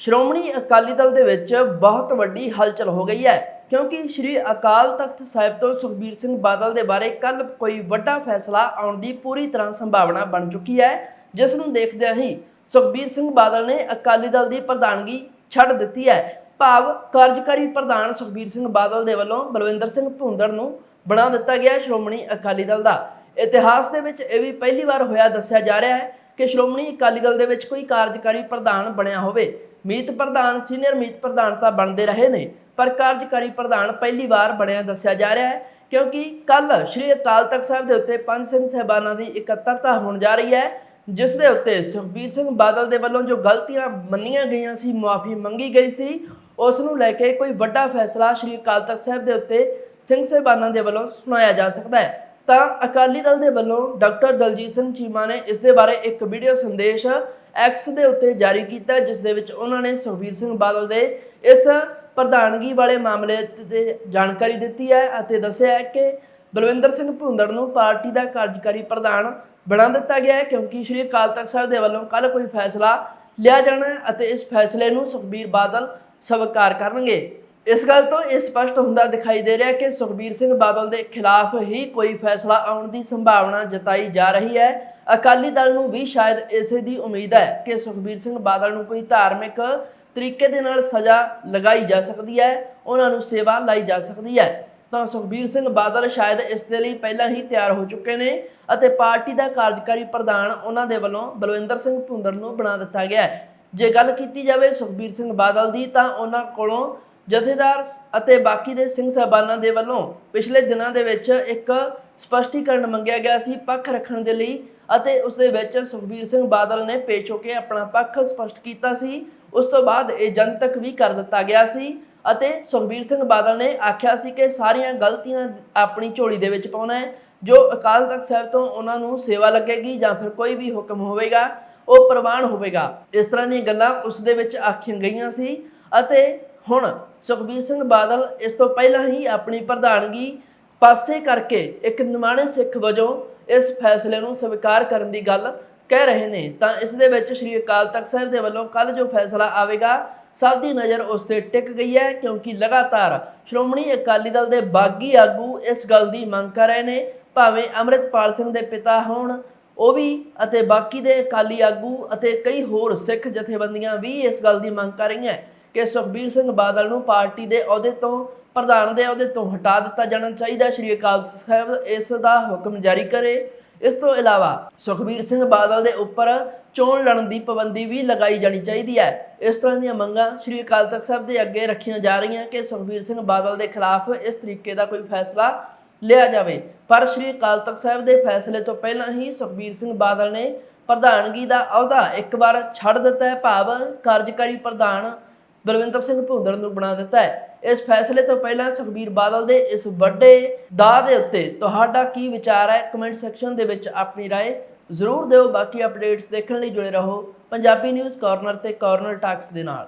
ਸ਼੍ਰੋਮਣੀ ਅਕਾਲੀ ਦਲ ਦੇ ਵਿੱਚ ਬਹੁਤ ਵੱਡੀ ਹਲਚਲ ਹੋ ਗਈ ਹੈ, ਕਿਉਂਕਿ ਸ਼੍ਰੀ ਅਕਾਲ ਤਖਤ ਸਾਹਿਬ ਤੋਂ ਸੁਖਬੀਰ ਸਿੰਘ ਬਾਦਲ ਦੇ ਬਾਰੇ ਕੱਲ ਕੋਈ ਵੱਡਾ ਫੈਸਲਾ ਆਉਣ ਦੀ ਪੂਰੀ ਤਰ੍ਹਾਂ ਸੰਭਾਵਨਾ ਬਣ ਚੁੱਕੀ ਹੈ, ਜਿਸ ਨੂੰ ਦੇਖਦਿਆਂ ਹੀ ਸੁਖਬੀਰ ਸਿੰਘ ਬਾਦਲ ਨੇ ਅਕਾਲੀ ਦਲ ਦੀ ਪ੍ਰਧਾਨਗੀ ਛੱਡ ਦਿੱਤੀ ਹੈ। ਭਾਵ ਕਾਰਜਕਾਰੀ ਪ੍ਰਧਾਨ ਸੁਖਬੀਰ ਸਿੰਘ ਬਾਦਲ ਦੇ ਵੱਲੋਂ ਬਲਵਿੰਦਰ ਸਿੰਘ ਭੁੰਦੜ ਨੂੰ ਬਣਾ ਦਿੱਤਾ ਗਿਆ ਸ਼੍ਰੋਮਣੀ ਅਕਾਲੀ ਦਲ ਦਾ। ਇਤਿਹਾਸ ਦੇ ਵਿੱਚ ਇਹ ਵੀ ਪਹਿਲੀ ਵਾਰ ਹੋਇਆ ਦੱਸਿਆ ਜਾ ਰਿਹਾ ਹੈ ਕਿ ਸ਼੍ਰੋਮਣੀ ਅਕਾਲੀ ਦਲ ਦੇ ਵਿੱਚ ਕੋਈ ਕਾਰਜਕਾਰੀ ਪ੍ਰਧਾਨ ਬਣਿਆ ਹੋਵੇ। ਮੀਤ ਪ੍ਰਧਾਨ, ਸੀਨੀਅਰ ਮੀਤ ਪ੍ਰਧਾਨ ਤਾਂ ਬਣਦੇ ਰਹੇ ਨੇ, ਪਰ ਕਾਰਜਕਾਰੀ ਪ੍ਰਧਾਨ ਪਹਿਲੀ ਵਾਰ ਬਣਿਆ ਦੱਸਿਆ ਜਾ ਰਿਹਾ ਹੈ, ਕਿਉਂਕਿ ਕੱਲ ਸ਼੍ਰੀ ਅਕਾਲ ਤਖਤ ਸਾਹਿਬ ਦੇ ਉੱਤੇ ਪੰਜ ਸਿੰਘ ਸਹਿਬਾਨਾਂ ਦੀ ਇਕੱਤਰਤਾ ਹੋਣ ਜਾ ਰਹੀ ਹੈ, ਜਿਸ ਦੇ ਉੱਤੇ ਸੁਖਬੀਰ ਸਿੰਘ ਬਾਦਲ ਦੇ ਵੱਲੋਂ ਜੋ ਗਲਤੀਆਂ ਮੰਨੀਆਂ ਗਈਆਂ ਸੀ, ਮੁਆਫੀ ਮੰਗੀ ਗਈ ਸੀ, ਉਸ ਨੂੰ ਲੈ ਕੇ ਕੋਈ ਵੱਡਾ ਫੈਸਲਾ ਸ਼੍ਰੀ ਅਕਾਲ ਤਖਤ ਸਾਹਿਬ ਦੇ ਉੱਤੇ ਸਿੰਘ ਸਹਿਬਾਨਾਂ ਦੇ ਵੱਲੋਂ ਸੁਣਾਇਆ ਜਾ ਸਕਦਾ ਹੈ। ਤਾਂ ਅਕਾਲੀ ਦਲ ਦੇ ਵੱਲੋਂ ਡਾਕਟਰ ਦਲਜੀਤ ਸਿੰਘ ਚੀਮਾ ਨੇ ਇਸ ਦੇ ਬਾਰੇ ਇੱਕ ਵੀਡੀਓ ਸੰਦੇਸ਼ ਐਕਸ ਦੇ ਉੱਤੇ ਜਾਰੀ ਕੀਤਾ, ਜਿਸ ਦੇ ਵਿੱਚ ਉਹਨਾਂ ਨੇ ਸੁਖਬੀਰ ਸਿੰਘ ਬਾਦਲ ਦੇ ਇਸ ਪ੍ਰਧਾਨਗੀ ਵਾਲੇ ਮਾਮਲੇ ਤੇ ਜਾਣਕਾਰੀ ਦਿੱਤੀ ਹੈ ਅਤੇ ਦੱਸਿਆ ਹੈ ਕਿ ਬਲਵਿੰਦਰ ਸਿੰਘ ਭੁੰਦੜ ਨੂੰ ਪਾਰਟੀ ਦਾ ਕਾਰਜਕਾਰੀ ਪ੍ਰਧਾਨ ਬਣਾ ਦਿੱਤਾ ਗਿਆ ਹੈ, ਕਿਉਂਕਿ ਸ਼੍ਰੀ ਅਕਾਲ ਤਖਤ ਸਾਹਿਬ ਦੇ ਵੱਲੋਂ ਕੱਲ ਕੋਈ ਫੈਸਲਾ ਲਿਆ ਜਾਣਾ ਹੈ ਅਤੇ ਇਸ ਫੈਸਲੇ ਨੂੰ ਸੁਖਬੀਰ ਬਾਦਲ ਸਵੀਕਾਰ ਕਰਨਗੇ। ਇਸ ਗੱਲ ਤੋਂ ਇਹ ਸਪਸ਼ਟ ਹੁੰਦਾ ਦਿਖਾਈ ਦੇ ਰਿਹਾ ਕਿ ਸੁਖਬੀਰ ਸਿੰਘ ਬਾਦਲ ਦੇ ਖਿਲਾਫ ਹੀ ਕੋਈ ਫੈਸਲਾ ਆਉਣ ਦੀ ਸੰਭਾਵਨਾ ਜਤਾਈ ਜਾ ਰਹੀ ਹੈ। ਅਕਾਲੀ ਦਲ ਨੂੰ ਵੀ ਸ਼ਾਇਦ ਇਸੇ ਦੀ ਉਮੀਦ ਹੈ ਕਿ ਸੁਖਬੀਰ ਸਿੰਘ ਬਾਦਲ ਨੂੰ ਕੋਈ ਧਾਰਮਿਕ ਤਰੀਕੇ ਦੇ ਨਾਲ ਸਜ਼ਾ ਲਗਾਈ ਜਾ ਸਕਦੀ ਹੈ, ਉਹਨਾਂ ਨੂੰ ਸੇਵਾ ਲਾਈ ਜਾ ਸਕਦੀ ਹੈ। ਤਾਂ ਸੁਖਬੀਰ ਸਿੰਘ ਬਾਦਲ ਸ਼ਾਇਦ ਇਸ ਦੇ ਲਈ ਪਹਿਲਾਂ ਹੀ ਤਿਆਰ ਹੋ ਚੁੱਕੇ ਨੇ ਅਤੇ ਪਾਰਟੀ ਦਾ ਕਾਰਜਕਾਰੀ ਪ੍ਰਧਾਨ ਉਹਨਾਂ ਦੇ ਵੱਲੋਂ ਬਲਵਿੰਦਰ ਸਿੰਘ ਭੁੰਦੜ ਨੂੰ ਬਣਾ ਦਿੱਤਾ ਗਿਆ ਹੈ। ਜੇ ਗੱਲ ਕੀਤੀ ਜਾਵੇ ਸੁਖਬੀਰ ਸਿੰਘ ਬਾਦਲ ਦੀ ਤਾਂ ਉਹਨਾਂ ਕੋਲੋਂ ਜਥੇਦਾਰ ਅਤੇ ਬਾਕੀ ਦੇ ਸਿੰਘ ਸਾਹਿਬਾਨਾਂ ਦੇ ਵੱਲੋਂ ਪਿਛਲੇ ਦਿਨਾਂ ਦੇ ਵਿੱਚ ਇੱਕ ਸਪਸ਼ਟੀਕਰਨ ਮੰਗਿਆ ਗਿਆ ਸੀ, ਪੱਖ ਰੱਖਣ ਦੇ ਲਈ ਅਤੇ ਉਸ ਦੇ ਵਿੱਚ ਸੁਖਬੀਰ ਸਿੰਘ ਬਾਦਲ ਨੇ ਪੇਸ਼ ਹੋ ਕੇ ਆਪਣਾ ਪੱਖ ਸਪਸ਼ਟ ਕੀਤਾ ਸੀ। ਉਸ ਤੋਂ ਬਾਅਦ ਇਹ ਜਨਤਕ ਵੀ ਕਰ ਦਿੱਤਾ ਗਿਆ ਸੀ ਅਤੇ ਸੁਖਬੀਰ ਸਿੰਘ ਬਾਦਲ ਨੇ ਆਖਿਆ ਸੀ ਕਿ ਸਾਰੀਆਂ ਗਲਤੀਆਂ ਆਪਣੀ ਝੋਲੀ ਦੇ ਵਿੱਚ ਪਾਉਣਾ ਹੈ। ਜੋ ਅਕਾਲ ਤਖਤ ਸਾਹਿਬ ਤੋਂ ਉਹਨਾਂ ਨੂੰ ਸੇਵਾ ਲੱਗੇਗੀ ਜਾਂ ਫਿਰ ਕੋਈ ਵੀ ਹੁਕਮ ਹੋਵੇਗਾ, ਉਹ ਪ੍ਰਵਾਨ ਹੋਵੇਗਾ। ਇਸ ਤਰ੍ਹਾਂ ਦੀਆਂ ਗੱਲਾਂ ਉਸ ਦੇ ਵਿੱਚ ਆਖੀਆਂ ਗਈਆਂ ਸੀ ਅਤੇ ਹੁਣ ਸੁਖਬੀਰ ਸਿੰਘ ਬਾਦਲ ਇਸ ਤੋਂ ਪਹਿਲਾਂ ਹੀ ਆਪਣੀ ਪ੍ਰਧਾਨਗੀ ਪਾਸੇ ਕਰਕੇ ਇੱਕ ਨਿਮਾਣੇ ਸਿੱਖ ਵਜੋਂ ਇਸ ਫੈਸਲੇ ਨੂੰ ਸਵੀਕਾਰ ਕਰਨ ਦੀ ਗੱਲ ਕਹਿ ਰਹੇ ਨੇ। ਤਾਂ ਇਸ ਦੇ ਵਿੱਚ ਸ੍ਰੀ ਅਕਾਲ ਤਖਤ ਸਾਹਿਬ ਦੇ ਵੱਲੋਂ ਕੱਲ ਜੋ ਫੈਸਲਾ ਆਵੇਗਾ, ਸਭ ਦੀ ਨਜ਼ਰ ਉਸ ਤੇ ਟਿਕ ਗਈ ਹੈ, ਕਿਉਂਕਿ ਲਗਾਤਾਰ ਸ਼੍ਰੋਮਣੀ ਅਕਾਲੀ ਦਲ ਦੇ ਬਾਗੀ ਆਗੂ ਇਸ ਗੱਲ ਦੀ ਮੰਗ ਕਰ ਰਹੇ ਨੇ। ਭਾਵੇਂ ਅੰਮ੍ਰਿਤਪਾਲ ਸਿੰਘ ਦੇ ਪਿਤਾ ਹੋਣ, ਉਹ ਵੀ ਅਤੇ ਬਾਕੀ ਦੇ ਅਕਾਲੀ ਆਗੂ ਅਤੇ ਕਈ ਹੋਰ ਸਿੱਖ ਜਥੇਬੰਦੀਆਂ ਵੀ ਇਸ ਗੱਲ ਦੀ ਮੰਗ ਕਰ ਰਹੀਆਂ। ਕਿ ਸੁਖਬੀਰ ਸਿੰਘ ਬਾਦਲ ਨੂੰ ਪਾਰਟੀ ਦੇ ਅਹੁਦੇ ਤੋਂ, ਪ੍ਰਧਾਨ ਦੇ ਅਹੁਦੇ ਤੋਂ ਹਟਾ ਦਿੱਤਾ ਜਾਣਾ ਚਾਹੀਦਾ। ਸ਼੍ਰੀ ਅਕਾਲ ਤਖ਼ਤ ਸਾਹਿਬ ਇਸ ਦਾ ਹੁਕਮ ਜਾਰੀ ਕਰੇ। ਇਸ ਤੋਂ ਇਲਾਵਾ ਸੁਖਬੀਰ ਸਿੰਘ ਬਾਦਲ ਦੇ ਉੱਪਰ ਚੋਣ ਲੜਨ ਦੀ ਪਾਬੰਦੀ ਵੀ ਲਗਾਈ ਜਾਣੀ ਚਾਹੀਦੀ ਹੈ। ਇਸ ਤਰ੍ਹਾਂ ਦੀਆਂ ਮੰਗਾਂ ਸ਼੍ਰੀ ਅਕਾਲ ਤਖਤ ਸਾਹਿਬ ਦੇ ਅੱਗੇ ਰੱਖੀਆਂ ਜਾ ਰਹੀਆਂ ਕਿ ਸੁਖਬੀਰ ਸਿੰਘ ਬਾਦਲ ਦੇ ਖਿਲਾਫ ਇਸ ਤਰੀਕੇ ਦਾ ਕੋਈ ਫੈਸਲਾ ਲਿਆ ਜਾਵੇ। ਪਰ ਸ਼੍ਰੀ ਅਕਾਲ ਤਖਤ ਸਾਹਿਬ ਦੇ ਫੈਸਲੇ ਤੋਂ ਪਹਿਲਾਂ ਹੀ ਸੁਖਬੀਰ ਸਿੰਘ ਬਾਦਲ ਨੇ ਪ੍ਰਧਾਨਗੀ ਦਾ ਅਹੁਦਾ ਇੱਕ ਵਾਰ ਛੱਡ ਦਿੱਤਾ ਹੈ। ਭਾਵ ਕਾਰਜਕਾਰੀ ਪ੍ਰਧਾਨ ਬਲਵਿੰਦਰ ਸਿੰਘ ਭੁੰਦੜ ਨੂੰ ਬਣਾ ਦਿੱਤਾ ਹੈ ਇਸ ਫੈਸਲੇ ਤੋਂ ਪਹਿਲਾਂ ਸੁਖਬੀਰ ਬਾਦਲ ਦੇ ਇਸ ਵੱਡੇ ਦਾਅ ਦੇ ਉੱਤੇ ਤੁਹਾਡਾ ਕੀ ਵਿਚਾਰ ਹੈ ਕਮੈਂਟ ਸੈਕਸ਼ਨ ਦੇ ਵਿੱਚ ਆਪਣੀ رائے ਜ਼ਰੂਰ ਦਿਓ ਬਾਕੀ ਅਪਡੇਟਸ ਦੇਖਣ ਲਈ ਜੁੜੇ ਰਹੋ ਪੰਜਾਬੀ ਨਿਊਜ਼ ਕਾਰਨਰ ਤੇ ਕਾਰਨਰ ਟਾਕਸ ਦੇ ਨਾਲ